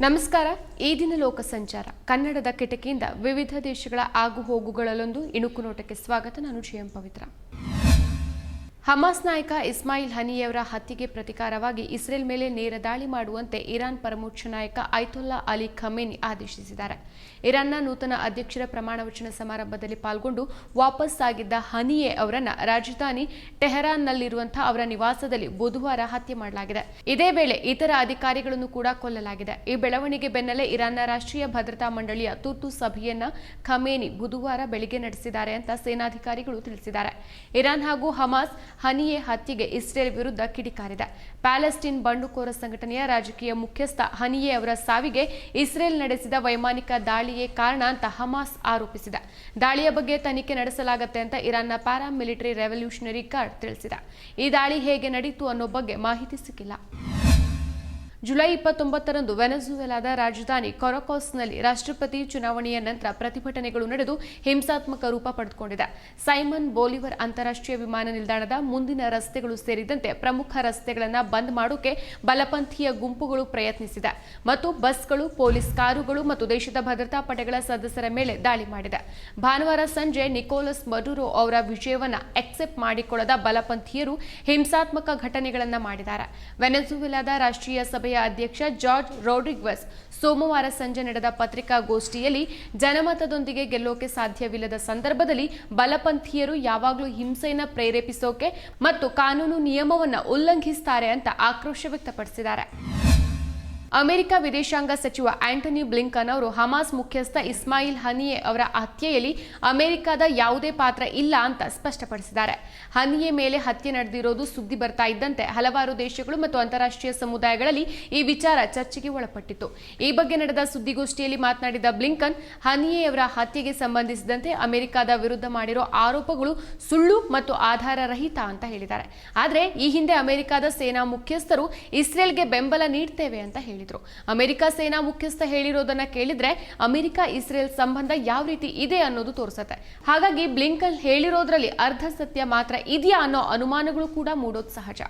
ನಮಸ್ಕಾರ. ಈ ದಿನ ಲೋಕ ಸಂಚಾರ ಕನ್ನಡದ ಕಿಟಕಿಯಿಂದ ವಿವಿಧ ದೇಶಗಳ ಆಗು ಹೋಗುಗಳಲ್ಲೊಂದು ಇಣುಕು ನೋಟಕ್ಕೆ ಸ್ವಾಗತ. ನಾನು ಜಿಎಂ ಪವಿತ್ರ. ಹಮಾಸ್ ನಾಯಕ ಇಸ್ಮಾಯಿಲ್ ಹನಿಯವರ ಹತ್ಯೆಗೆ ಪ್ರತಿಕಾರವಾಗಿ ಇಸ್ರೇಲ್ ಮೇಲೆ ನೇರ ದಾಳಿ ಮಾಡುವಂತೆ ಇರಾನ್ ಪರಮೋಚ್ಚ ನಾಯಕ ಐತುಲ್ಲಾ ಅಲಿ ಖಮೇನಿ ಆದೇಶಿಸಿದ್ದಾರೆ. ಇರಾನ್ನ ನೂತನ ಅಧ್ಯಕ್ಷರ ಪ್ರಮಾಣ ವಚನ ಸಮಾರಂಭದಲ್ಲಿ ಪಾಲ್ಗೊಂಡು ವಾಪಸ್ ಆಗಿದ್ದ ಹನಿಯೆ ಅವರನ್ನ ರಾಜಧಾನಿ ಟೆಹರಾನ್ನಲ್ಲಿರುವಂತಹ ಅವರ ನಿವಾಸದಲ್ಲಿ ಬುಧವಾರ ಹತ್ಯೆ ಮಾಡಲಾಗಿದೆ. ಇದೇ ವೇಳೆ ಇತರ ಅಧಿಕಾರಿಗಳನ್ನು ಕೂಡ ಕೊಲ್ಲಲಾಗಿದೆ. ಈ ಬೆಳವಣಿಗೆ ಬೆನ್ನಲ್ಲೇ ಇರಾನ್ನ ರಾಷ್ಟ್ರೀಯ ಭದ್ರತಾ ಮಂಡಳಿಯ ತುರ್ತು ಸಭೆಯನ್ನ ಖಮೇನಿ ಬುಧವಾರ ಬೆಳಿಗ್ಗೆ ನಡೆಸಿದ್ದಾರೆ ಅಂತ ಸೇನಾಧಿಕಾರಿಗಳು ತಿಳಿಸಿದ್ದಾರೆ. ಇರಾನ್ ಹಾಗೂ ಹಮಾಸ್ ಹನಿಯೆ ಹತ್ಯೆಗೆ ಇಸ್ರೇಲ್ ವಿರುದ್ಧ ಕಿಡಿಕಾರಿದೆ. ಪ್ಯಾಲೆಸ್ಟೀನ್ ಬಂಡುಕೋರ ಸಂಘಟನೆಯ ರಾಜಕೀಯ ಮುಖ್ಯಸ್ಥ ಹನಿಯೆ ಅವರ ಸಾವಿಗೆ ಇಸ್ರೇಲ್ ನಡೆಸಿದ ವೈಮಾನಿಕ ದಾಳಿಯೇ ಕಾರಣ ಅಂತ ಹಮಾಸ್ ಆರೋಪಿಸಿದೆ. ದಾಳಿಯ ಬಗ್ಗೆ ತನಿಖೆ ನಡೆಸಲಾಗುತ್ತೆ ಅಂತ ಇರಾನ್ನ ಪ್ಯಾರಾ ಮಿಲಿಟರಿ ರೆವಲ್ಯೂಷನರಿ ಗಾರ್ಡ್ ತಿಳಿಸಿದೆ. ಈ ದಾಳಿ ಹೇಗೆ ನಡೆಯಿತು ಅನ್ನೋ ಬಗ್ಗೆ ಮಾಹಿತಿ ಸಿಕ್ಕಿಲ್ಲ. ಜುಲೈ ಇಪ್ಪತ್ತೊಂಬತ್ತರಂದು ವೆನೆಜುವೆಲಾದ ರಾಜಧಾನಿ ಕೊರಕೋಸ್ನಲ್ಲಿ ರಾಷ್ಟ್ರಪತಿ ಚುನಾವಣೆಯ ನಂತರ ಪ್ರತಿಭಟನೆಗಳು ನಡೆದು ಹಿಂಸಾತ್ಮಕ ರೂಪ ಪಡೆದುಕೊಂಡಿದೆ. ಸೈಮನ್ ಬೋಲಿವರ್ ಅಂತಾರಾಷ್ಟ್ರೀಯ ವಿಮಾನ ನಿಲ್ದಾಣದ ಮುಂದಿನ ರಸ್ತೆಗಳು ಸೇರಿದಂತೆ ಪ್ರಮುಖ ರಸ್ತೆಗಳನ್ನು ಬಂದ್ ಮಾಡೋಕೆ ಬಲಪಂಥೀಯ ಗುಂಪುಗಳು ಪ್ರಯತ್ನಿಸಿದೆ. ಮತ್ತು ಬಸ್ಗಳು, ಪೊಲೀಸ್ ಕಾರುಗಳು ಮತ್ತು ದೇಶದ ಭದ್ರತಾ ಪಡೆಗಳ ಸದಸ್ಯರ ಮೇಲೆ ದಾಳಿ ಮಾಡಿದೆ. ಭಾನುವಾರ ಸಂಜೆ ನಿಕೋಲಸ್ ಮಡುರೋ ಅವರ ವಿಜಯವನ್ನ ಅಕ್ಸೆಪ್ಟ್ ಮಾಡಿಕೊಳ್ಳದ ಬಲಪಂಥೀಯರು ಹಿಂಸಾತ್ಮಕ ಘಟನೆಗಳನ್ನು ಮಾಡಿದ್ದಾರೆ. ವೆನೆಜುವೆಲಾದ ರಾಷ್ಟ್ರೀಯ ಸಭೆಯ ಅಧ್ಯಕ್ಷ ಜಾರ್ಜ್ ರೋಡ್ರಿಗ್ವಸ್ ಸೋಮವಾರ ಸಂಜೆ ನಡೆದ ಪತ್ರಿಕಾಗೋಷ್ಠಿಯಲ್ಲಿ ಜನಮತದೊಂದಿಗೆ ಗೆಲ್ಲೋಕೆ ಸಾಧ್ಯವಿಲ್ಲದ ಸಂದರ್ಭದಲ್ಲಿ ಬಲಪಂಥೀಯರು ಯಾವಾಗಲೂ ಹಿಂಸೆಯನ್ನು ಪ್ರೇರೇಪಿಸೋಕೆ ಮತ್ತು ಕಾನೂನು ನಿಯಮವನ್ನು ಉಲ್ಲಂಘಿಸ್ತಾರೆ ಅಂತ ಆಕ್ರೋಶ ವ್ಯಕ್ತಪಡಿಸಿದ್ದಾರೆ. ಅಮೆರಿಕ ವಿದೇಶಾಂಗ ಸಚಿವ ಆಂಟನಿ ಬ್ಲಿಂಕನ್ ಅವರು ಹಮಾಸ್ ಮುಖ್ಯಸ್ಥ ಇಸ್ಮಾಯಿಲ್ ಹನಿಯೆ ಅವರ ಹತ್ಯೆಯಲ್ಲಿ ಅಮೆರಿಕದ ಯಾವುದೇ ಪಾತ್ರ ಇಲ್ಲ ಅಂತ ಸ್ಪಷ್ಟಪಡಿಸಿದ್ದಾರೆ. ಹನಿಯೆ ಮೇಲೆ ಹತ್ಯೆ ನಡೆದಿರೋದು ಸುದ್ದಿ ಬರ್ತಾ ಇದ್ದಂತೆ ಹಲವಾರು ದೇಶಗಳು ಮತ್ತು ಅಂತಾರಾಷ್ಟ್ರೀಯ ಸಮುದಾಯಗಳಲ್ಲಿ ಈ ವಿಚಾರ ಚರ್ಚೆಗೆ ಒಳಪಟ್ಟಿತ್ತು. ಈ ಬಗ್ಗೆ ನಡೆದ ಸುದ್ದಿಗೋಷ್ಠಿಯಲ್ಲಿ ಮಾತನಾಡಿದ ಬ್ಲಿಂಕನ್, ಹನಿಯೆ ಅವರ ಹತ್ಯೆಗೆ ಸಂಬಂಧಿಸಿದಂತೆ ಅಮೆರಿಕದ ವಿರುದ್ಧ ಮಾಡಿರೋ ಆರೋಪಗಳು ಸುಳ್ಳು ಮತ್ತು ಆಧಾರರಹಿತ ಅಂತ ಹೇಳಿದ್ದಾರೆ. ಆದರೆ ಈ ಹಿಂದೆ ಅಮೆರಿಕದ ಸೇನಾ ಮುಖ್ಯಸ್ಥರು ಇಸ್ರೇಲ್ಗೆ ಬೆಂಬಲ ನೀಡ್ತೇವೆ ಅಂತ ಹೇಳಿದರು. ಅಮೆರಿಕ ಸೇನಾ ಮುಖ್ಯಸ್ಥ ಹೇಳಿರೋದನ್ನ ಕೇಳಿದ್ರೆ ಅಮೆರಿಕ ಇಸ್ರೇಲ್ ಸಂಬಂಧ ಯಾವ ರೀತಿ ಇದೆ ಅನ್ನೋದು ತೋರಿಸುತ್ತೆ. ಹಾಗಾಗಿ ಬ್ಲಿಂಕನ್ ಹೇಳಿರೋದ್ರಲ್ಲಿ ಅರ್ಧ ಸತ್ಯ ಮಾತ್ರ ಇದೆಯಾ ಅನ್ನೋ ಅನುಮಾನಗಳು ಕೂಡ ಮೂಡೋದು ಸಹಜ.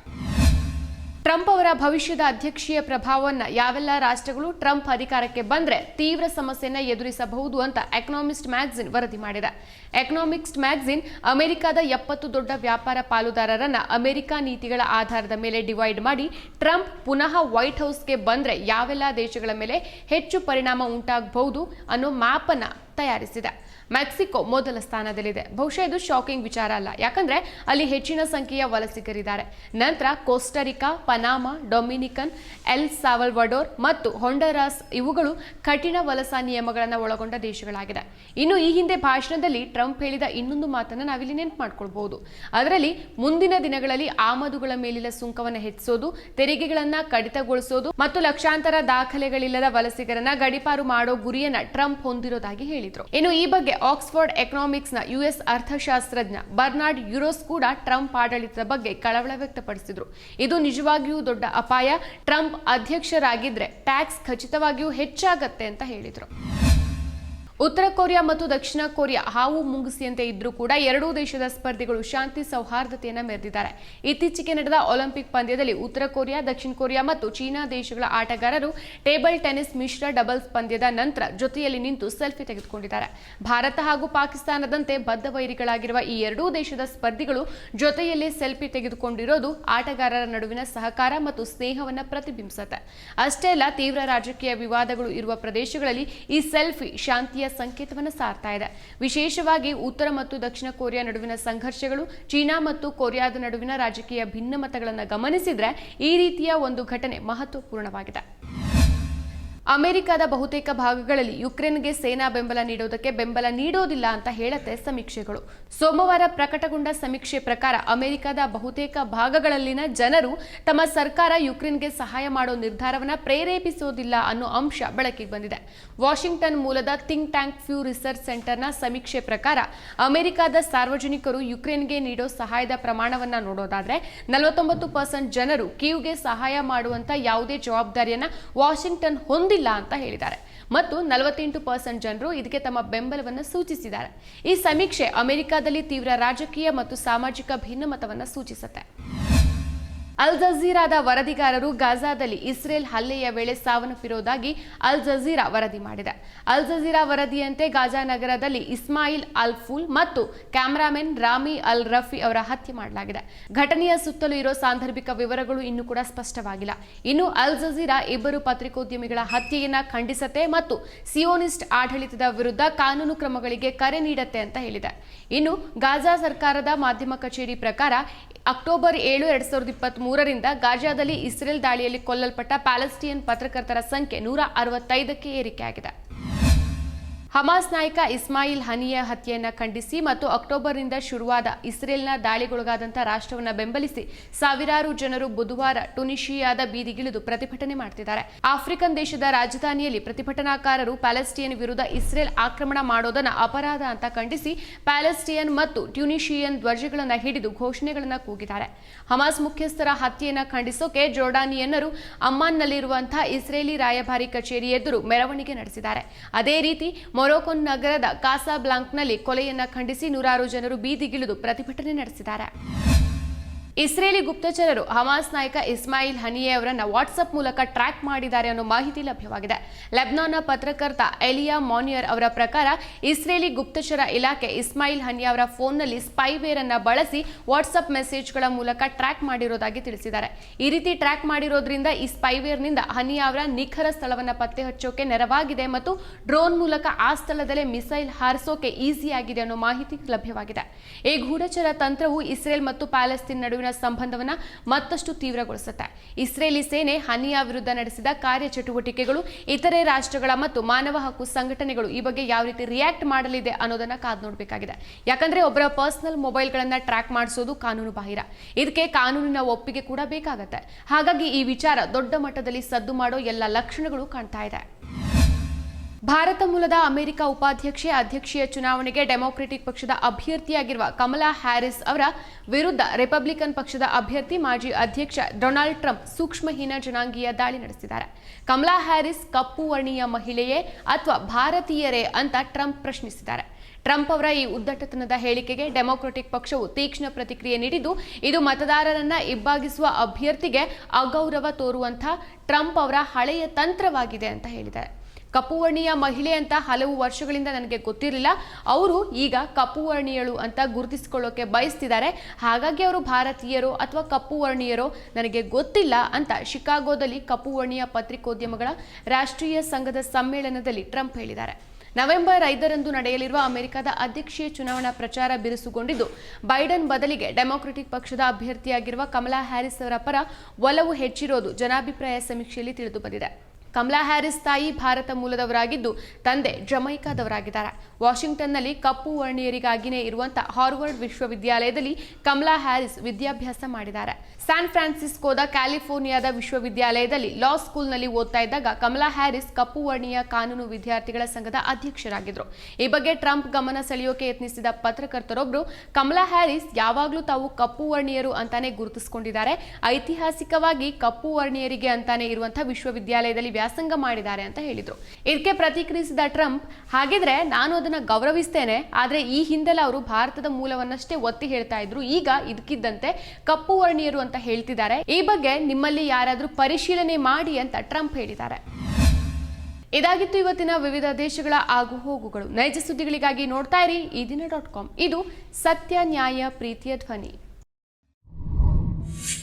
ಟ್ರಂಪ್ ಅವರ ಭವಿಷ್ಯದ ಅಧ್ಯಕ್ಷೀಯ ಪ್ರಭಾವವನ್ನು ಯಾವೆಲ್ಲ ರಾಷ್ಟ್ರಗಳು ಟ್ರಂಪ್ ಅಧಿಕಾರಕ್ಕೆ ಬಂದರೆ ತೀವ್ರ ಸಮಸ್ಯೆಯನ್ನು ಎದುರಿಸಬಹುದು ಅಂತ ಎಕನಾಮಿಸ್ಟ್ ಮ್ಯಾಗಝಿನ್ ವರದಿ ಮಾಡಿದೆ. ಎಕನಾಮಿಕ್ಸ್ಟ್ ಮ್ಯಾಗಝಿನ್ ಅಮೆರಿಕದ ಎಪ್ಪತ್ತು ದೊಡ್ಡ ವ್ಯಾಪಾರ ಪಾಲುದಾರರನ್ನ ಅಮೆರಿಕ ನೀತಿಗಳ ಆಧಾರದ ಮೇಲೆ ಡಿವೈಡ್ ಮಾಡಿ ಟ್ರಂಪ್ ಪುನಃ ವೈಟ್ ಹೌಸ್ಗೆ ಬಂದರೆ ಯಾವೆಲ್ಲ ದೇಶಗಳ ಮೇಲೆ ಹೆಚ್ಚು ಪರಿಣಾಮ ಉಂಟಾಗಬಹುದು ಅನ್ನೋ ಮ್ಯಾಪನ್ನು ತಯಾರಿಸಿದೆ. ಮೆಕ್ಸಿಕೋ ಮೊದಲ ಸ್ಥಾನದಲ್ಲಿದೆ. ಬಹುಶಃ ಇದು ಶಾಕಿಂಗ್ ವಿಚಾರ ಅಲ್ಲ. ಯಾಕಂದ್ರೆ ಅಲ್ಲಿ ಹೆಚ್ಚಿನ ಸಂಖ್ಯೆಯ ವಲಸಿಗರಿದ್ದಾರೆ. ನಂತರ Costa Rica Panama, Dominican, El Salvador ಮತ್ತು ಹೊಂಡರಾಸ್ ಇವುಗಳು ಕಠಿಣ ವಲಸಾ ನಿಯಮಗಳನ್ನು ಒಳಗೊಂಡ ದೇಶಗಳಾಗಿದೆ ಇನ್ನು ಈ ಹಿಂದೆ ಭಾಷಣದಲ್ಲಿ ಟ್ರಂಪ್ ಹೇಳಿದ ಇನ್ನೊಂದು ಮಾತನ್ನು ನಾವಿಲ್ಲಿ ನೆನಪು ಮಾಡ್ಕೊಳ್ಬಹುದು. ಅದರಲ್ಲಿ ಮುಂದಿನ ದಿನಗಳಲ್ಲಿ ಆಮದುಗಳ ಮೇಲಿನ ಸುಂಕವನ್ನು ಹೆಚ್ಚಿಸೋದು, ತೆರಿಗೆಗಳನ್ನ ಕಡಿತಗೊಳಿಸೋದು ಮತ್ತು ಲಕ್ಷಾಂತರ ದಾಖಲೆಗಳಿಲ್ಲದ ವಲಸಿಗರನ್ನ ಗಡಿಪಾರು ಮಾಡೋ ಗುರಿಯನ್ನ ಟ್ರಂಪ್ ಹೊಂದಿರೋದಾಗಿ ಹೇಳಿದ್ರು. ಇನ್ನು ಈ ಬಗ್ಗೆ ಆಕ್ಸ್ಫರ್ಡ್ ಎಕನಾಮಿಕ್ಸ್ನ ಯುಎಸ್ ಅರ್ಥಶಾಸ್ತ್ರಜ್ಞ ಬರ್ನಾರ್ಡ್ ಯುರೋಸ್ ಕೂಡ ಟ್ರಂಪ್ ಆಡಳಿತದ ಬಗ್ಗೆ ಕಳವಳ ವ್ಯಕ್ತಪಡಿಸಿದ್ರು. ಇದು ನಿಜವಾಗಿಯೂ ದೊಡ್ಡ ಅಪಾಯ. ಟ್ರಂಪ್ ಅಧ್ಯಕ್ಷರಾಗಿದ್ರೆ ಟ್ಯಾಕ್ಸ್ ಖಚಿತವಾಗಿಯೂ ಹೆಚ್ಚಾಗತ್ತೆ ಅಂತ ಹೇಳಿದ್ರು. ಉತ್ತರ ಕೊರಿಯಾ ಮತ್ತು ದಕ್ಷಿಣ ಕೊರಿಯಾ ಹಾವು ಮುಂಗಿಸಿಯಂತೆ ಇದ್ರೂ ಕೂಡ ಎರಡೂ ದೇಶದ ಸ್ಪರ್ಧಿಗಳು ಶಾಂತಿ ಸೌಹಾರ್ದತೆಯನ್ನು ಮೆರೆದಿದ್ದಾರೆ. ಇತ್ತೀಚೆಗೆ ನಡೆದ ಒಲಿಂಪಿಕ್ ಪಂದ್ಯದಲ್ಲಿ ಉತ್ತರ ಕೊರಿಯಾ, ದಕ್ಷಿಣ ಕೊರಿಯಾ ಮತ್ತು ಚೀನಾ ದೇಶಗಳ ಆಟಗಾರರು ಟೇಬಲ್ ಟೆನಿಸ್ ಮಿಶ್ರ ಡಬಲ್ಸ್ ಪಂದ್ಯದ ನಂತರ ಜೊತೆಯಲ್ಲಿ ನಿಂತು ಸೆಲ್ಫಿ ತೆಗೆದುಕೊಂಡಿದ್ದಾರೆ. ಭಾರತ ಹಾಗೂ ಪಾಕಿಸ್ತಾನದಂತೆ ಬದ್ಧ ವೈರಿಗಳಾಗಿರುವ ಈ ಎರಡೂ ದೇಶದ ಸ್ಪರ್ಧಿಗಳು ಜೊತೆಯಲ್ಲಿ ಸೆಲ್ಫಿ ತೆಗೆದುಕೊಂಡಿರೋದು ಆಟಗಾರರ ನಡುವಿನ ಸಹಕಾರ ಮತ್ತು ಸ್ನೇಹವನ್ನು ಪ್ರತಿಬಿಂಬಿಸುತ್ತೆ. ಅಷ್ಟೇ ಅಲ್ಲ, ತೀವ್ರ ರಾಜಕೀಯ ವಿವಾದಗಳು ಇರುವ ಪ್ರದೇಶಗಳಲ್ಲಿ ಈ ಸೆಲ್ಫಿ ಶಾಂತಿಯ ಸಂಕೇತವನ್ನು ಸಾರ್ತಾ ಇದೆ. ವಿಶೇಷವಾಗಿ ಉತ್ತರ ಮತ್ತು ದಕ್ಷಿಣ ಕೊರಿಯಾ ನಡುವಿನ ಸಂಘರ್ಷಗಳು, ಚೀನಾ ಮತ್ತು ಕೊರಿಯಾದ ನಡುವಿನ ರಾಜಕೀಯ ಭಿನ್ನಮತಗಳನ್ನು ಗಮನಿಸಿದರೆ ಈ ರೀತಿಯ ಒಂದು ಘಟನೆ ಮಹತ್ವಪೂರ್ಣವಾಗಿದೆ. ಅಮೆರಿಕದ ಬಹುತೇಕ ಭಾಗಗಳಲ್ಲಿ ಯುಕ್ರೇನ್ಗೆ ಸೇನಾ ಬೆಂಬಲ ನೀಡೋದಕ್ಕೆ ಬೆಂಬಲ ನೀಡೋದಿಲ್ಲ ಅಂತ ಹೇಳುತ್ತೆ ಸಮೀಕ್ಷೆಗಳು. ಸೋಮವಾರ ಪ್ರಕಟಗೊಂಡ ಸಮೀಕ್ಷೆ ಪ್ರಕಾರ ಅಮೆರಿಕದ ಬಹುತೇಕ ಭಾಗಗಳಲ್ಲಿನ ಜನರು ತಮ್ಮ ಸರ್ಕಾರ ಯುಕ್ರೇನ್ಗೆ ಸಹಾಯ ಮಾಡೋ ನಿರ್ಧಾರವನ್ನ ಪ್ರೇರೇಪಿಸೋದಿಲ್ಲ ಅನ್ನೋ ಅಂಶ ಬೆಳಕಿಗೆ ಬಂದಿದೆ. ವಾಷಿಂಗ್ಟನ್ ಮೂಲದ ಥಿಂಕ್ ಟ್ಯಾಂಕ್ ಫ್ಯೂ ರಿಸರ್ಚ್ ಸೆಂಟರ್ನ ಸಮೀಕ್ಷೆ ಪ್ರಕಾರ ಅಮೆರಿಕದ ಸಾರ್ವಜನಿಕರು ಯುಕ್ರೇನ್ಗೆ ನೀಡೋ ಸಹಾಯದ ಪ್ರಮಾಣವನ್ನ ನೋಡೋದಾದ್ರೆ ನಲವತ್ತೊಂಬತ್ತು ಪರ್ಸೆಂಟ್ ಜನರು ಕೀವ್ಗೆ ಸಹಾಯ ಮಾಡುವಂತ ಯಾವುದೇ ಜವಾಬ್ದಾರಿಯನ್ನ ವಾಷಿಂಗ್ಟನ್ ಹೊಂದಿಲ್ಲ ಅಂತ ಹೇಳಿದ್ದಾರೆ. ಮತ್ತು ನಲವತ್ತೆಂಟು ಪರ್ಸೆಂಟ್ ಜನರು ಇದಕ್ಕೆ ತಮ್ಮ ಬೆಂಬಲವನ್ನು ಸೂಚಿಸಿದ್ದಾರೆ. ಈ ಸಮೀಕ್ಷೆ ಅಮೆರಿಕದಲ್ಲಿ ತೀವ್ರ ರಾಜಕೀಯ ಮತ್ತು ಸಾಮಾಜಿಕ ಭಿನ್ನಮತವನ್ನು ಸೂಚಿಸುತ್ತೆ. ಅಲ್ ಜಜೀರಾದ ವರದಿಗಾರರು ಗಾಜಾದಲ್ಲಿ ಇಸ್ರೇಲ್ ಹಲ್ಲೆಯ ವೇಳೆ ಸಾವನ್ನಪ್ಪಿರುವುದಾಗಿ ಅಲ್ ಜಜೀರಾ ವರದಿ ಮಾಡಿದೆ. ಅಲ್ ಜಜೀರಾ ವರದಿಯಂತೆ ಗಾಜಾ ನಗರದಲ್ಲಿ ಇಸ್ಮಾಯಿಲ್ ಅಲ್ ಫುಲ್ ಮತ್ತು ಕ್ಯಾಮರಾಮೆನ್ ರಾಮಿ ಅಲ್ ರಫಿ ಅವರ ಹತ್ಯೆ ಮಾಡಲಾಗಿದೆ. ಘಟನೆಯ ಸುತ್ತಲೂ ಇರೋ ಸಾಂದರ್ಭಿಕ ವಿವರಗಳು ಇನ್ನೂ ಕೂಡ ಸ್ಪಷ್ಟವಾಗಿಲ್ಲ. ಇನ್ನು ಅಲ್ ಜಜೀರಾ ಇಬ್ಬರು ಪತ್ರಿಕೋದ್ಯಮಿಗಳ ಹತ್ಯೆಯನ್ನ ಖಂಡಿಸತ್ತೆ ಮತ್ತು ಸಿಯೋನಿಸ್ಟ್ ಆಡಳಿತದ ವಿರುದ್ಧ ಕಾನೂನು ಕ್ರಮಗಳಿಗೆ ಕರೆ ನೀಡತ್ತೆ ಅಂತ ಹೇಳಿದೆ. ಇನ್ನು ಗಾಜಾ ಸರ್ಕಾರದ ಮಾಧ್ಯಮ ಕಚೇರಿ ಪ್ರಕಾರ ಅಕ್ಟೋಬರ್ ಏಳು, ಎರಡ್ ಸಾವಿರದ ಇಪ್ಪತ್ತ್ ಮೂರರಿಂದ ಗಾಜಾದಲ್ಲಿ ಇಸ್ರೇಲ್ ದಾಳಿಯಲ್ಲಿ ಕೊಲ್ಲಲ್ಪಟ್ಟ ಪ್ಯಾಲೆಸ್ಟಿಯನ್ ಪತ್ರಕರ್ತರ ಸಂಖ್ಯೆ ನೂರ ಅರವತ್ತೈದಕ್ಕೆ ಏರಿಕೆಯಾಗಿದೆ. ಹಮಾಸ್ ನಾಯಕ ಇಸ್ಮಾಯಿಲ್ ಹನಿಯ ಹತ್ಯೆಯನ್ನು ಖಂಡಿಸಿ ಮತ್ತು ಅಕ್ಟೋಬರ್ನಿಂದ ಶುರುವಾದ ಇಸ್ರೇಲ್ನ ದಾಳಿಗೊಳಗಾದಂಥ ರಾಷ್ಟ್ರವನ್ನ ಬೆಂಬಲಿಸಿ ಸಾವಿರಾರು ಜನರು ಬುಧವಾರ ಟುನಿಷಿಯಾದ ಬೀದಿಗಿಳಿದು ಪ್ರತಿಭಟನೆ ಮಾಡ್ತಿದ್ದಾರೆ. ಆಫ್ರಿಕನ್ ದೇಶದ ರಾಜಧಾನಿಯಲ್ಲಿ ಪ್ರತಿಭಟನಾಕಾರರು ಪ್ಯಾಲೆಸ್ಟಿಯನ್ ವಿರುದ್ಧ ಇಸ್ರೇಲ್ ಆಕ್ರಮಣ ಮಾಡೋದನ್ನ ಅಪರಾಧ ಅಂತ ಖಂಡಿಸಿ ಪ್ಯಾಲೆಸ್ಟಿಯನ್ ಮತ್ತು ಟ್ಯುನಿಷಿಯನ್ ಧ್ವಜಗಳನ್ನು ಹಿಡಿದು ಘೋಷಣೆಗಳನ್ನು ಕೂಗಿದ್ದಾರೆ. ಹಮಾಸ್ ಮುಖ್ಯಸ್ಥರ ಹತ್ಯೆಯನ್ನು ಖಂಡಿಸೋಕೆ ಜೋರ್ಡಾನಿಯನ್ನರು ಅಮ್ಮಾನ್ನಲ್ಲಿರುವಂತಹ ಇಸ್ರೇಲಿ ರಾಯಭಾರಿ ಕಚೇರಿ ಎದುರು ಮೆರವಣಿಗೆ ನಡೆಸಿದ್ದಾರೆ. ಅದೇ ರೀತಿ ಮೊರೊಕೊನ್ ನಗರದ ಕಾಸಾ ಬ್ಲಾಂಕ್ನಲ್ಲಿ ಕೊಲೆಯನ್ನ ಖಂಡಿಸಿ ನೂರಾರು ಜನರು ಬೀದಿಗಿಳಿದು ಪ್ರತಿಭಟನೆ ನಡೆಸಿದ್ದಾರೆ. ಇಸ್ರೇಲಿ ಗುಪ್ತಚರರು ಹಮಾಸ್ ನಾಯಕ ಇಸ್ಮಾಯಿಲ್ ಹನಿಯೆ ಅವರನ್ನ ವಾಟ್ಸ್ಆಪ್ ಮೂಲಕ ಟ್ರ್ಯಾಕ್ ಮಾಡಿದ್ದಾರೆ ಅನ್ನೋ ಮಾಹಿತಿ ಲಭ್ಯವಾಗಿದೆ. ಲೆಬ್ನಾನ್ನ ಪತ್ರಕರ್ತ ಎಲಿಯಾ ಮಾನಿಯರ್ ಅವರ ಪ್ರಕಾರ ಇಸ್ರೇಲಿ ಗುಪ್ತಚರ ಇಲಾಖೆ ಇಸ್ಮಾಯಿಲ್ ಹನಿಯಾ ಅವರ ಫೋನ್ನಲ್ಲಿ ಸ್ಪೈವೇರ್ ಅನ್ನ ಬಳಸಿ ವಾಟ್ಸ್ಆಪ್ ಮೆಸೇಜ್ಗಳ ಮೂಲಕ ಟ್ರ್ಯಾಕ್ ಮಾಡಿರೋದಾಗಿ ತಿಳಿಸಿದ್ದಾರೆ. ಈ ರೀತಿ ಟ್ರ್ಯಾಕ್ ಮಾಡಿರೋದ್ರಿಂದ ಈ ಸ್ಪೈವೇರ್ನಿಂದ ಹನಿಯಾ ಅವರ ನಿಖರ ಸ್ಥಳವನ್ನು ಪತ್ತೆ ಹಚ್ಚೋಕೆ ನೆರವಾಗಿದೆ ಮತ್ತು ಡ್ರೋನ್ ಮೂಲಕ ಆ ಸ್ಥಳದಲ್ಲೇ ಮಿಸೈಲ್ ಹಾರಿಸೋಕೆ ಈಸಿಯಾಗಿದೆ ಅನ್ನೋ ಮಾಹಿತಿ ಲಭ್ಯವಾಗಿದೆ. ಈ ಗೂಢಚರ ತಂತ್ರವು ಇಸ್ರೇಲ್ ಮತ್ತು ಪ್ಯಾಲೆಸ್ತೀನ್ ನಡುವಿನ ಸಂಬಂಧವನ್ನ ಮತ್ತಷ್ಟು ತೀವ್ರಗೊಳಿಸುತ್ತೆ. ಇಸ್ರೇಲಿ ಸೇನೆ ಹನಿಯಾ ವಿರುದ್ಧ ನಡೆಸಿದ ಕಾರ್ಯಚಟುವಟಿಕೆಗಳು, ಇತರೆ ರಾಷ್ಟ್ರಗಳ ಮತ್ತು ಮಾನವ ಹಕ್ಕು ಸಂಘಟನೆಗಳು ಈ ಬಗ್ಗೆ ಯಾವ ರೀತಿ ರಿಯಾಕ್ಟ್ ಮಾಡಲಿದೆ ಅನ್ನೋದನ್ನ ಕಾದು ನೋಡಬೇಕಾಗಿದೆ. ಯಾಕಂದ್ರೆ ಒಬ್ಬರ ಪರ್ಸನಲ್ ಮೊಬೈಲ್ಗಳನ್ನ ಟ್ರ್ಯಾಕ್ ಮಾಡಿಸೋದು ಕಾನೂನು ಬಾಹಿರ. ಇದಕ್ಕೆ ಕಾನೂನಿನ ಒಪ್ಪಿಗೆ ಕೂಡ ಬೇಕಾಗತ್ತೆ. ಹಾಗಾಗಿ ಈ ವಿಚಾರ ದೊಡ್ಡ ಮಟ್ಟದಲ್ಲಿ ಸದ್ದು ಮಾಡೋ ಎಲ್ಲ ಲಕ್ಷಣಗಳು ಕಾಣ್ತಾ ಇದೆ. ಭಾರತ ಮೂಲದ ಅಮೆರಿಕ ಉಪಾಧ್ಯಕ್ಷೆ, ಅಧ್ಯಕ್ಷೀಯ ಚುನಾವಣೆಗೆ ಡೆಮೊಕ್ರೆಟಿಕ್ ಪಕ್ಷದ ಅಭ್ಯರ್ಥಿಯಾಗಿರುವ ಕಮಲಾ ಹ್ಯಾರಿಸ್ ಅವರ ವಿರುದ್ಧ ರಿಪಬ್ಲಿಕನ್ ಪಕ್ಷದ ಅಭ್ಯರ್ಥಿ, ಮಾಜಿ ಅಧ್ಯಕ್ಷ ಡೊನಾಲ್ಡ್ ಟ್ರಂಪ್ ಸೂಕ್ಷ್ಮಹೀನ ಜನಾಂಗೀಯ ದಾಳಿ ನಡೆಸಿದ್ದಾರೆ. ಕಮಲಾ ಹ್ಯಾರಿಸ್ ಕಪ್ಪು ವರ್ಣೀಯ ಮಹಿಳೆಯೇ ಅಥವಾ ಭಾರತೀಯರೇ ಅಂತ ಟ್ರಂಪ್ ಪ್ರಶ್ನಿಸಿದ್ದಾರೆ. ಟ್ರಂಪ್ ಅವರ ಈ ಉದ್ದಟತನದ ಹೇಳಿಕೆಗೆ ಡೆಮೊಕ್ರೆಟಿಕ್ ಪಕ್ಷವು ತೀಕ್ಷ್ಣ ಪ್ರತಿಕ್ರಿಯೆ ನೀಡಿದ್ದು, ಇದು ಮತದಾರರನ್ನ ಇಬ್ಬಾಗಿಸುವ ಅಭ್ಯರ್ಥಿಗೆ ಅಗೌರವ ತೋರುವಂತಹ ಟ್ರಂಪ್ ಅವರ ಹಳೆಯ ತಂತ್ರವಾಗಿದೆ ಅಂತ ಹೇಳಿದ್ದಾರೆ. ಕಪ್ಪು ವರ್ಣೀಯ ಮಹಿಳೆ ಅಂತ ಹಲವು ವರ್ಷಗಳಿಂದ ನನಗೆ ಗೊತ್ತಿರಲಿಲ್ಲ. ಅವರು ಈಗ ಕಪುವರ್ಣೀಯಳು ಅಂತ ಗುರುತಿಸಿಕೊಳ್ಳೋಕೆ ಬಯಸ್ತಿದ್ದಾರೆ. ಹಾಗಾಗಿ ಅವರು ಭಾರತೀಯರು ಅಥವಾ ಕಪುವರ್ಣೀಯರು ನನಗೆ ಗೊತ್ತಿಲ್ಲ ಅಂತ ಶಿಕಾಗೋದಲ್ಲಿ ಕಪುವರ್ಣೀಯ ಪತ್ರಿಕೋದ್ಯಮಗಳ ರಾಷ್ಟ್ರೀಯ ಸಂಘದ ಸಮ್ಮೇಳನದಲ್ಲಿ ಟ್ರಂಪ್ ಹೇಳಿದ್ದಾರೆ. ನವೆಂಬರ್ ಐದರಂದು ನಡೆಯಲಿರುವ ಅಮೆರಿಕದ ಅಧ್ಯಕ್ಷೀಯ ಚುನಾವಣಾ ಪ್ರಚಾರ ಬಿರುಸುಗೊಂಡಿದ್ದು, ಬೈಡನ್ ಬದಲಿಗೆ ಡೆಮೊಕ್ರೆಟಿಕ್ ಪಕ್ಷದ ಅಭ್ಯರ್ಥಿಯಾಗಿರುವ ಕಮಲಾ ಹ್ಯಾರಿಸ್ ಅವರ ಪರ ಒಲವು ಹೆಚ್ಚಿರೋದು ಜನಾಭಿಪ್ರಾಯ ಸಮೀಕ್ಷೆಯಲ್ಲಿ ತಿಳಿದು ಬಂದಿದೆ ಕಮಲಾ ಹ್ಯಾರಿಸ್ ತಾಯಿ ಭಾರತ ಮೂಲದವರಾಗಿದ್ದು, ತಂದೆ ಜಮೈಕಾದವರಾಗಿದ್ದಾರೆ. ವಾಷಿಂಗ್ಟನ್ನಲ್ಲಿ ಕಪ್ಪು ವರ್ಣೀಯರಿಗಾಗಿನೇ ಇರುವಂತಹ ಹಾರ್ವರ್ಡ್ ವಿಶ್ವವಿದ್ಯಾಲಯದಲ್ಲಿ ಕಮಲಾ ಹ್ಯಾರಿಸ್ ವಿದ್ಯಾಭ್ಯಾಸ ಮಾಡಿದ್ದಾರೆ. ಸ್ಯಾನ್ ಫ್ರಾನ್ಸಿಸ್ಕೋದ ಕ್ಯಾಲಿಫೋರ್ನಿಯಾದ ವಿಶ್ವವಿದ್ಯಾಲಯದಲ್ಲಿ ಲಾ ಸ್ಕೂಲ್ನಲ್ಲಿ ಓದ್ತಾ ಇದ್ದಾಗ ಕಮಲಾ ಹ್ಯಾರಿಸ್ ಕಪ್ಪು ವರ್ಣೀಯ ಕಾನೂನು ವಿದ್ಯಾರ್ಥಿಗಳ ಸಂಘದ ಅಧ್ಯಕ್ಷರಾಗಿದ್ದರು ಈ ಬಗ್ಗೆ ಟ್ರಂಪ್ ಗಮನ ಸೆಳೆಯೋಕೆ ಯತ್ನಿಸಿದ ಪತ್ರಕರ್ತರೊಬ್ಬರು ಕಮಲಾ ಹ್ಯಾರಿಸ್ ಯಾವಾಗಲೂ ತಾವು ಕಪ್ಪು ವರ್ಣೀಯರು ಅಂತಾನೆ ಗುರುತಿಸಿಕೊಂಡಿದ್ದಾರೆ. ಐತಿಹಾಸಿಕವಾಗಿ ಕಪ್ಪು ವರ್ಣೀಯರಿಗೆ ಅಂತಾನೆ ಇರುವಂತಹ ವಿಶ್ವವಿದ್ಯಾಲಯದಲ್ಲಿ ವ್ಯಾಸಂಗ ಮಾಡಿದ್ದಾರೆ ಅಂತ ಹೇಳಿದರು. ಇದಕ್ಕೆ ಪ್ರತಿಕ್ರಿಯಿಸಿದ ಟ್ರಂಪ್, ಹಾಗಿದ್ರೆ ನಾನು ಅದನ್ನ ಗೌರವಿಸ್ತೇನೆ, ಆದರೆ ಈ ಹಿಂದೆಲ್ಲ ಅವರು ಭಾರತದ ಮೂಲವನ್ನಷ್ಟೇ ಒತ್ತಿ ಹೇಳ್ತಾ ಇದ್ರು. ಈಗ ಇದಕ್ಕಿದ್ದಂತೆ ಕಪ್ಪು ವರ್ಣೀಯರು ಅಂತ ಹೇಳ್ತಿದ್ದಾರೆ. ಈ ಬಗ್ಗೆ ನಿಮ್ಮಲ್ಲಿ ಯಾರಾದರೂ ಪರಿಶೀಲನೆ ಮಾಡಿ ಅಂತ ಟ್ರಂಪ್ ಹೇಳಿದ್ದಾರೆ. ಇದಾಗಿತ್ತು ಇವತ್ತಿನ ವಿವಿಧ ದೇಶಗಳ ಆಗು ಹೋಗುಗಳು. ನೈಜ ಸುದ್ದಿಗಳಿಗಾಗಿ ನೋಡ್ತಾ ಇರಿ, ಈ ದಿನ ಡಾಟ್ ಕಾಮ್. ಇದು ಸತ್ಯ ನ್ಯಾಯ ಪ್ರೀತಿಯ ಧ್ವನಿ.